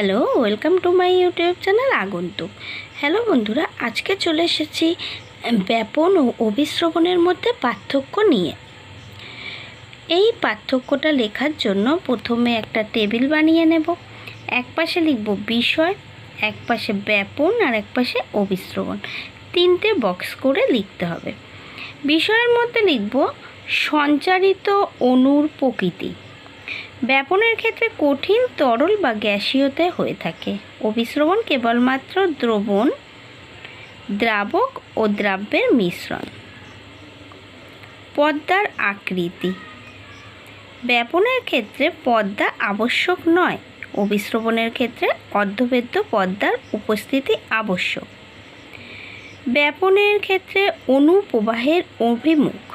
Hello, welcome to my YouTube channel আগন্তুক। Hello বন্ধুরা, আজকে চলে এসেছি ব্যাপন ও অভিশ্রবণের মধ্যে পার্থক্য নিয়ে। এই পার্থক্যটা লেখার জন্য প্রথমে একটা টেবিল বানিয়ে নেব। এক পাশে লিখব বিষয়, এক পাশে ব্যাপন আর এক পাশে অভিশ্রবণ তিনটে বক্স করে লিখতে হবে। বিষয়ের মধ্যে লিখব সঞ্চারিত অণুর প্রকৃতি। ব্যাপনের ক্ষেত্রে কঠিন, তরল বা গ্যাসীয়তে হয়ে থাকে। অভিশ্রবণ কেবলমাত্র দ্রবণ, দ্রাবক ও দ্রাব্যের মিশ্রণ। পদ্মার আকৃতি। ব্যাপনের ক্ষেত্রে পদ্মা আবশ্যক নয়। অভিশ্রবণের ক্ষেত্রে অর্ধবেদ্য পদ্মার উপস্থিতি আবশ্যক। ব্যাপনের ক্ষেত্রে অনুপ্রবাহের অভিমুখ।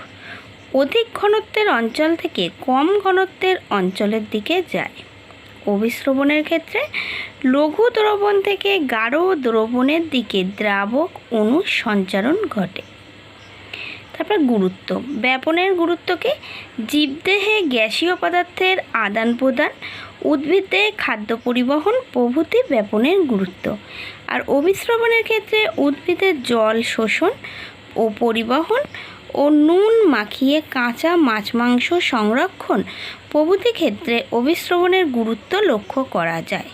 অধিক ঘনত্বের অঞ্চল থেকে কম ঘনত্বের অঞ্চলের দিকে যায়। অভিশ্রবণের ক্ষেত্রে লঘু দ্রবণ থেকে গাঢ় দ্রবণের দিকে দ্রাবক অণু সঞ্চারণ ঘটে। তারপর গুরুত্ব। ব্যাপনের গুরুত্বকে জীবদেহে গ্যাসীয় পদার্থের আদান প্রদান, উদ্ভিদে খাদ্য পরিবহন, প্রভৃতি ব্যাপনের গুরুত্ব। আর অভিশ্রবণের ক্ষেত্রে উদ্ভিদের জল শোষণ ও পরিবহন ও নুন মাখিয়ে কাঁচা মাছ মাংস সংরক্ষণ প্রভৃতি ক্ষেত্রে অভিশ্রবণের গুরুত্ব লক্ষ্য করা যায়।